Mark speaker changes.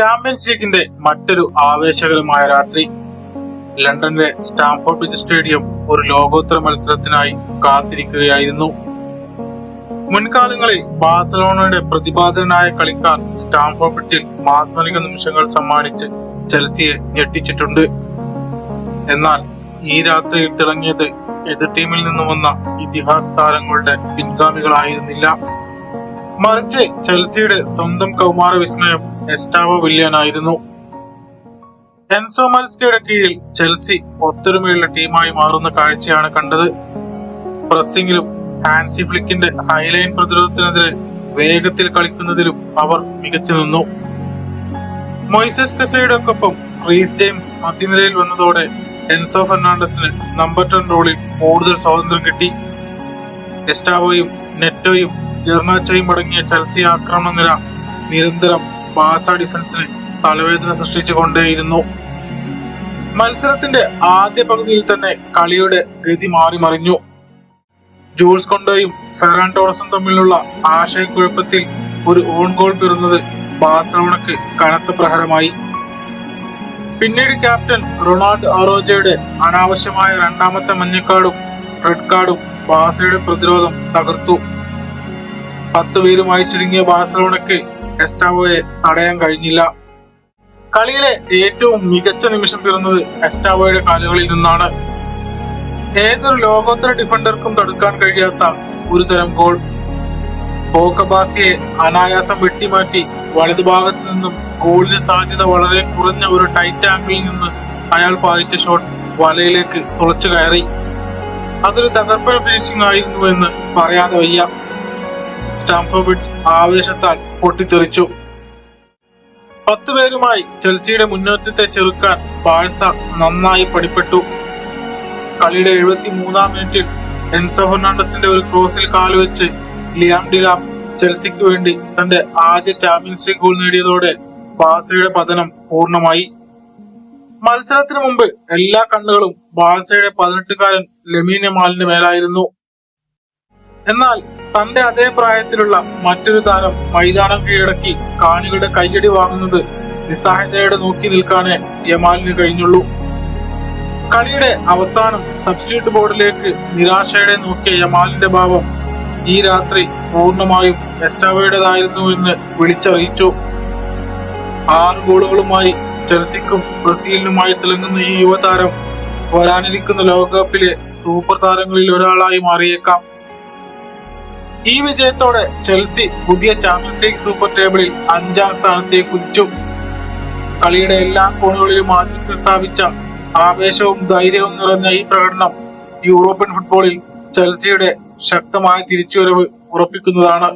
Speaker 1: Champions ലീഗിന്റെ മറ്റൊരു ആവേശകരമായ രാത്രി. ലണ്ടനിലെ സ്റ്റാംഫോർഡ് ബ്രിഡ്ജ് സ്റ്റേഡിയം ഒരു ലോകോത്തര മത്സരത്തിനായി കാത്തിരിക്കുകയായിരുന്നു. മുൻകാലങ്ങളിൽ ബാഴ്സലോണയുടെ പ്രതിപാദനായ കളിക്കാർ സ്റ്റാംഫോർഡ് ബ്രിഡ്ജിൽ മാസ്മരിക നിമിഷങ്ങൾ സമ്മാനിച്ച് ചെൽസിയെ ഞെട്ടിച്ചിട്ടുണ്ട്. എന്നാൽ ഈ രാത്രിയിൽ തിളങ്ങിയത് എതിർ ടീമിൽ നിന്ന് വന്ന ഇതിഹാസ താരങ്ങളുടെ പിൻഗാമികളായിരുന്നില്ല. മറിച്ച് ചെൽസിയുടെ സ്വന്തം കൗമാര വിസ്മയം എസ്റ്റാവോ വില്യനായിരുന്നു. എൻസോ മരിസ്കയുടെ കീഴിൽ ചെൽസി ഒത്തൊരുമയുള്ള ടീമായി മാറുന്ന കാഴ്ചയാണ് കണ്ടത്. പ്രസ്സിംഗിലും ഹാൻസി ഫ്ലിക്കിന്റെ ഹൈലൈൻ പ്രതിരോധത്തിനെതിരെ വേഗത്തിൽ കളിക്കുന്നതിലും അവർ മികച്ചു നിന്നു. മൊയ്സസ് കസയുടെ റീസ് ജെയിംസ് മധ്യനിരയിൽ വന്നതോടെ എൻസോ ഫെർണാണ്ടസിന് നമ്പർ ടെൻ റോളിൽ കൂടുതൽ സ്വാതന്ത്ര്യം കിട്ടി. എസ്റ്റാവോയും നെറ്റോയും ഗെർണാച്ചോയും അടങ്ങിയ ചെൽസി ആക്രമണ നിര നിരന്തരം ബാസ ഡിഫൻസിന് തലവേദന സൃഷ്ടിച്ചുകൊണ്ടേയിരുന്നു. മത്സരത്തിന്റെ ആദ്യ പകുതിയിൽ തന്നെ കളിയുടെ ഗതി മാറി മറിഞ്ഞു. ജൂൾസ് കൊണ്ടോയും ഫെറാൻ ടോറസും തമ്മിലുള്ള ആശയക്കുഴപ്പത്തിൽ ഒരു ഓൺ ഗോൾ പിറന്നത് ബാഴ്സലോണക്ക് കനത്ത പ്രഹരമായി. പിന്നീട് ക്യാപ്റ്റൻ റൊണാൾഡ് അറോജയുടെ അനാവശ്യമായ രണ്ടാമത്തെ മഞ്ഞക്കാർഡും റെഡ് കാർഡും ബാസയുടെ പ്രതിരോധം തകർത്തു. പത്ത് പേരുമായി ചുരുങ്ങിയ ബാഴ്സലോണയ്ക്ക് എസ്റ്റാവോയെ തടയാൻ കഴിഞ്ഞില്ല. കളിയിലെ ഏറ്റവും മികച്ച നിമിഷം പിറന്നത് എസ്റ്റാവോയുടെ കാലുകളിൽ നിന്നാണ്. ഏതൊരു ലോകോത്തര ഡിഫൻഡർക്കും തടുക്കാൻ കഴിയാത്ത ഒരു തരം ഗോൾ. പോക്കബാസിയെ അനായാസം വെട്ടിമാറ്റി വലതുഭാഗത്തു നിന്നും ഗോളിന് സാധ്യത വളരെ കുറഞ്ഞ ഒരു ടൈറ്റ് ആംഗിളിൽ നിന്ന് അയാൾ പായിച്ച ഷോട്ട് വലയിലേക്ക് തുളച്ചു കയറി. അതൊരു തകർപ്പൻ ഫിനിഷിംഗ് ആയിരുന്നു എന്ന് പറയാതെ വയ്യ. സ്റ്റാംഫോർഡ് ബ്രിഡ്ജ് ആവേശത്താൽ പൊട്ടിത്തെറിച്ചു. പത്ത് പേരുമായി ചെൽസിയുടെ മുന്നേറ്റത്തെ ചെറുക്കാൻ ബാഴ്സ നന്നായി പടിപ്പെട്ടു കളിയുടെ എഴുപത്തി മൂന്നാം മിനിറ്റിൽ എൻസോ ഫെർണാണ്ടസിന്റെ ഒരു ക്രോസിൽ കാലുവെച്ച് ലിയാം ഡിലാം ചെൽസിക്ക് വേണ്ടി തന്റെ ആദ്യ ചാമ്പ്യൻസ് ലീഗ് ഗോൾ നേടിയതോടെ ബാസയുടെ പതനം പൂർണമായി. മത്സരത്തിന് മുമ്പ് എല്ലാ കണ്ണുകളും ബാസയുടെ പതിനെട്ടുകാരൻ ലെമീൻ യമാലിന്റെ മേലായിരുന്നു. എന്നാൽ തന്റെ അതേ പ്രായത്തിലുള്ള മറ്റൊരു താരം മൈതാനം കീഴടക്കി കാണികളുടെ കയ്യടി വാങ്ങുന്നത് നിസ്സഹായതയോടെ നോക്കി നിൽക്കാനേ യമാലിന് കഴിഞ്ഞുള്ളൂ. കളിയുടെ അവസാനം സബ്സ്റ്റിറ്റ്യൂട്ട് ബോർഡിലേക്ക് നിരാശയോടെ നോക്കിയ യമാലിന്റെ ഭാവം ഈ രാത്രി പൂർണമായും എസ്റ്റാവയുടേതായിരുന്നു എന്ന് വിളിച്ചറിയിച്ചു. ആറ് ഗോളുകളുമായി ചെൽസിക്കും ബ്രസീലിനുമായി തിളങ്ങുന്ന ഈ യുവതാരം വരാനിരിക്കുന്ന ലോകകപ്പിലെ സൂപ്പർ താരങ്ങളിൽ ഒരാളായി മാറിയേക്കാം. ഈ വിജയത്തോടെ ചെൽസി പുതിയ ചാമ്പ്യൻസ് ലീഗ് സൂപ്പർ ടേബിളിൽ അഞ്ചാം സ്ഥാനത്തേക്ക് ഉച്ചു കളിയുടെ എല്ലാ കോണുകളിലും ആധിപത്യം സ്ഥാപിച്ച ആവേശവും ധൈര്യവും നിറഞ്ഞ ഈ പ്രകടനം യൂറോപ്യൻ ഫുട്ബോളിൽ ചെൽസിയുടെ ശക്തമായ തിരിച്ചുവരവ് ഉറപ്പിക്കുന്നതാണ്.